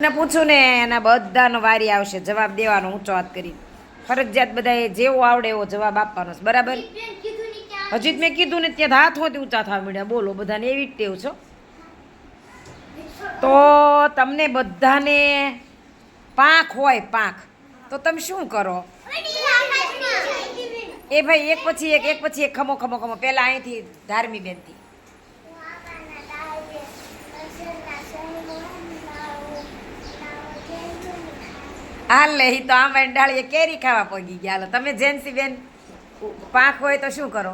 ને પૂછું ને, એના બધાનો વારી આવશે. જવાબ દેવાનો, ઊંચો હાથ કરી ફરજિયાત બધાએ જેવો આવડે એવો જવાબ આપવાનો છે. બરાબર? હજી મેં કીધું ને, ત્યાં હાથ હોતી ઊંચા થવા મળ્યા બોલો, બધાને એવી જ ટેવ છો. તો તમને બધાને પાંખ હોય, પાંખ. તો તમે શું કરો? એ ભાઈ, એક પછી એક એક પછી એક, ખમો ખમો ખમો. પહેલાં અહીંથી ધાર્મી બેનથી. હાલ લે તો આમ ડાળીએ કેરી ખાવા પગી ગયા. હાલો તમે જેન્સી બેન પાક હોય તો શું કરો?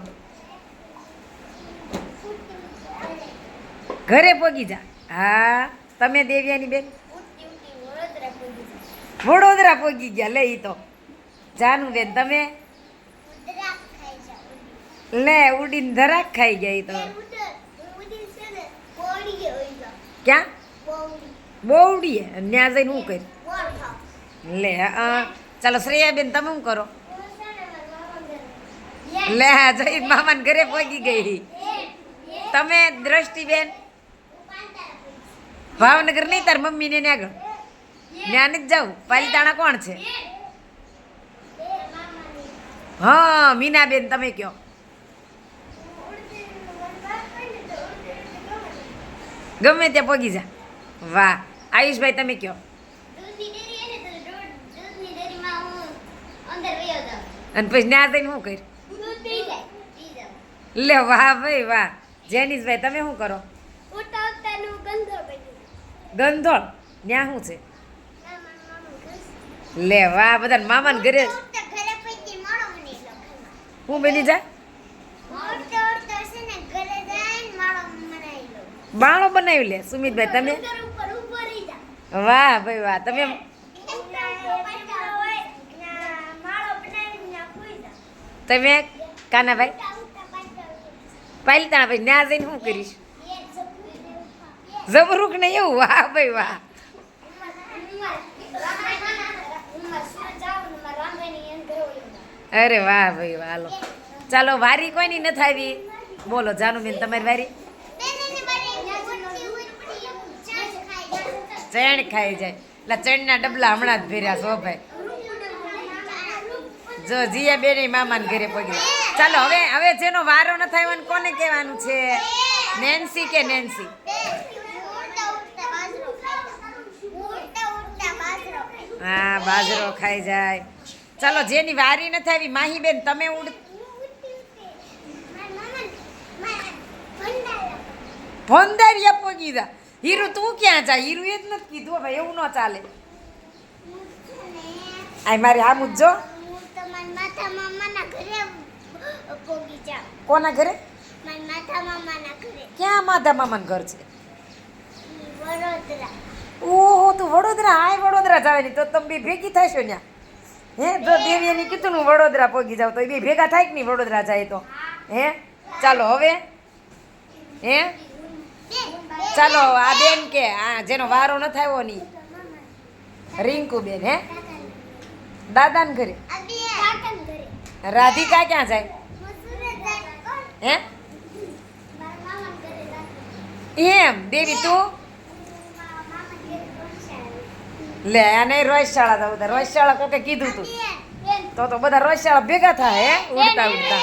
ઘરે પગી જા. હા તમે દેવ્યાની બેન? વડોદરા પગી ગયા લે તો. જાનું બેન તમે? લે ઉડીને ધરાક ખાઈ ગયા તો. ક્યાં? બોવડીએ? ત્યાં જઈને હું કરી? લે ચાલો, શ્રેયાબેન, તમે શું કરો? લે, હા જઈ મામાને ઘરે પહોંચી ગઈ. તમે દ્રષ્ટિબેન? ભાવનગર નહીં, તાર મમ્મીને ને આગળ ત્યાં જ જાઉં. પાલિતાણા કોણ છે? હા, મીનાબેન, તમે કયો. ગમે ત્યાં પગી જા. વાહ, આયુષભાઈ, તમે કયો? અને પછી ત્યાં થઈને શું કર્યું લે વાહ ભાઈ વાહ જેનીશભાઈ તમે શું કરો ગંધોળ ત્યાં શું છે લે વાહ બધા મામાને ઘરે હું બની જા બાણો બનાવી લે સુમિતભાઈ તમે વાહ ભાઈ વાહ તમે તમે કાનાભાઈ પાલિતાણા ભાઈ ત્યાં જઈને શું કરીશ? જબરૂક ને એવું? વાહ ભાઈ વાહ. અરે વાહ ભાઈ વાહ ચાલો, વારી કોઈની નથી આવી? બોલો જાનુબેન તમારી વારી? ચણ ખાઈ જાય. એટલે ચણના ડબલા હમણાં જ ભેર્યા છો, ભાઈ. જો જીયા બેને મામાને ઘરે પગી. ચાલો, હવે હવે જેનો વારો ન થાય એને કોને કહેવાનું છે? નેન્સી કે નેન્સી હા, બાજરો ખાઈ જાય. ચાલો, જેની વારી ન થાય એવી માહીબેન, તમે ઉડ ભંડારિયા પગી જા. હીરુ તું ક્યાં જા? હીરુ એ જ નથી કીધું ભાઈ એવું ન ચાલે. આ મારી આમ જ જો. કોના ઘરે? ક્યાં માધા મામાનું ઘર છે? ઓહો તું વડોદરા. આય વડોદરા જાવે નહીં તો તમે બી ભેગી થશો ત્યાં હે તો દેવીને કીધું ને હું વડોદરા પહોંચી જાવ તો એ બી ભેગા થાય કે નહીં વડોદરા જાય તો? હે? ચાલો હવે. હે? ચાલો આ બેન કે આ જેનો વારો ન થયો ની રિંકુ બેન હે? દાદાને ઘરે. રાધિકા ક્યાં જાય? હે? એમ દેવી તું? લે અને રોજશાળા તો. હતા રોજશાળા કોકે કીધું તું? તો તો બધા રોજશાળા ભેગા થાય હે? ઉડતા ઉડતા.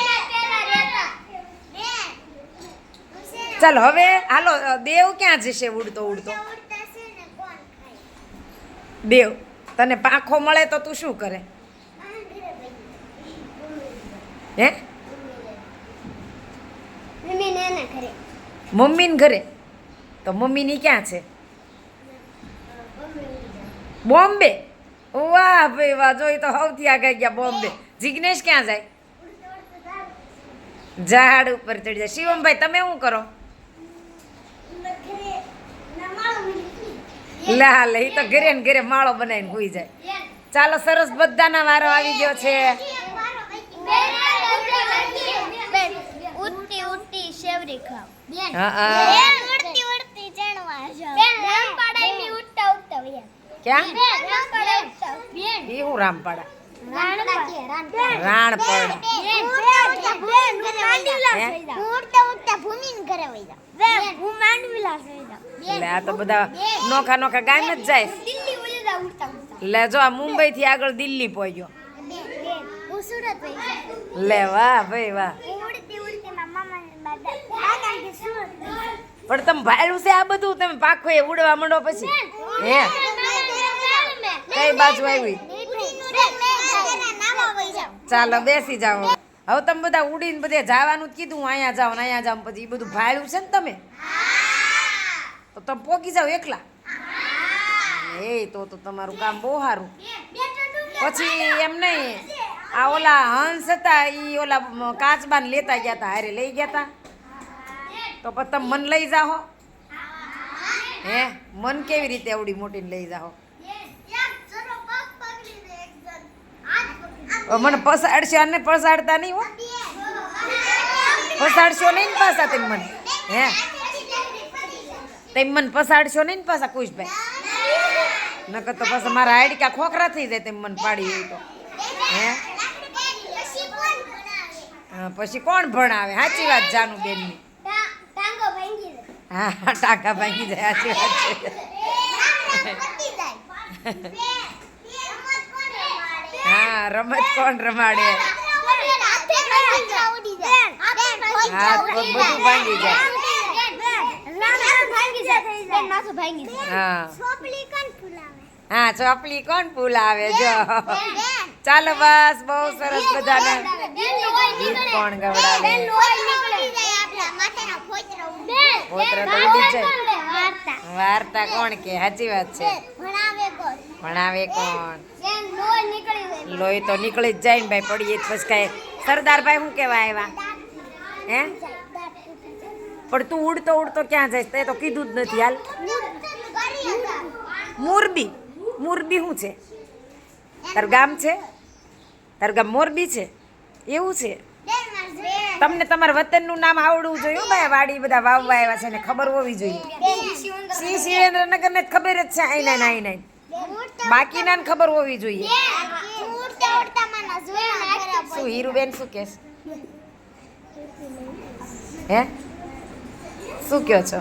ચાલો, હવે હાલો દેવ ક્યાં જશે ઉડતો ઉડતો? દેવ, તને પાંખો મળે તો તું શું કરે? હે? મમ્મીને ઘરે. તો મમ્મીની ક્યાં છે? બોમ્બે? વાહ ભાઈ વાહ જોઈ તો સૌથી આગળ ગયા બોમ્બે. જિગ્નેશ ક્યાં જાય? ઝાડ ઉપર ચડી જાય. શિવમભાઈ તમે શું કરો? લા લે તો ઘરે ને ઘરે માળો બનાવીને હોઈ જાય. ચાલો સરસ બધાના વારો આવી ગયો છે ઉડતી ઉડતી શેવરી ખાવ બેન હા હા બેન ઉડતી ઉડતી ચણવા જાવ બેન રામ પાડાઈ ઉડતા ઉડતા વ્યા ક્યાં બેન રામ પાડાઈ ઉડતા બેન એ હું રામપાડા? તો બધા નોખા નોખા ગામ જ જાય. લે જો આ મુંબઈ થી આગળ દિલ્હી પહોંચ્યો લે વાહ ભાઈ વાહ. પણ તમે ભાયલું છે આ બધું? તમે પાખો એ ઉડવા માંડો પછી. હે? કઈ બાજુ આવી? ચાલો, બેસી જાઓ હવે. તમે બધા ઉડીને બધે જવાનું કીધું અહીંયા જાઓ ને અહીંયા જાઓ પછી. એ બધું ભાડું છે ને તમે? તો તમે પોકી જાઓ એકલા? એ, તો તો તમારું કામ બહુ સારું. પછી એમ નહીં, આ ઓલા હંસ હતા એ ઓલા કાચબાને લેતા ગયા હતા, હારે લઈ ગયા હતા. તો પછી તમે મન લઈ જાઓ. હે? મન કેવી રીતે એવડી મોટીને લઈ જાઓ? મને પસાડશે અને પસાડતા નહીં હો. પસાડશો નહીં ને પાછા તેમ મને. હે? તેમ મને પસાડશો નહીં ને પાછા કુશભાઈ? નકર તો પાછા મારા હાડકા ખોખરા થઈ જાય તેમ મને પાડી હોય તો. હે? પછી કોણ ભણાવે? સાચી વાત જાનું બેનની હા હા, ટાંકા ભાંગી જાય સાચી વાત છે. હા રમત કોણ રમાડે? હાથ પગ બધું ભાંગી જાય. હા. હા ચોપલી કોણ ફૂલાવે? જો. ચાલો બસ બહુ સરસ બધાને. કોણ ગવડાવે? પોતરા તો ઉડી જાય વાર્તા. કોણ કે? સાચી વાત છે. ભણાવે કોણ? લોહી તો નીકળી જ જાય ને ભાઈ પડીએ પછી કાંઈ. સરદારભાઈ શું કહેવા આવ્યા? હે? પણ તું ઉડતો ઉડતો ક્યાં જઈશ? તે તો કીધું જ નથી હાલ. મોરબી. મોરબી શું છે? તારું ગામ છે? તારું ગામ મોરબી છે? એવું છે? તમને તમારા વતનનું નામ આવડવું જોઈએ ભાઈ. વાડી બધા વાવવા આવ્યા છે ને ખબર હોવી જોઈએ. શ્રી સુરેન્દ્રનગર ને ખબર જ છે આઈ નાઈ નાઈ બાકીના ને ખબર હોવી જોઈએ. શું હીરુબેન શું કે હે? શું કયો છો?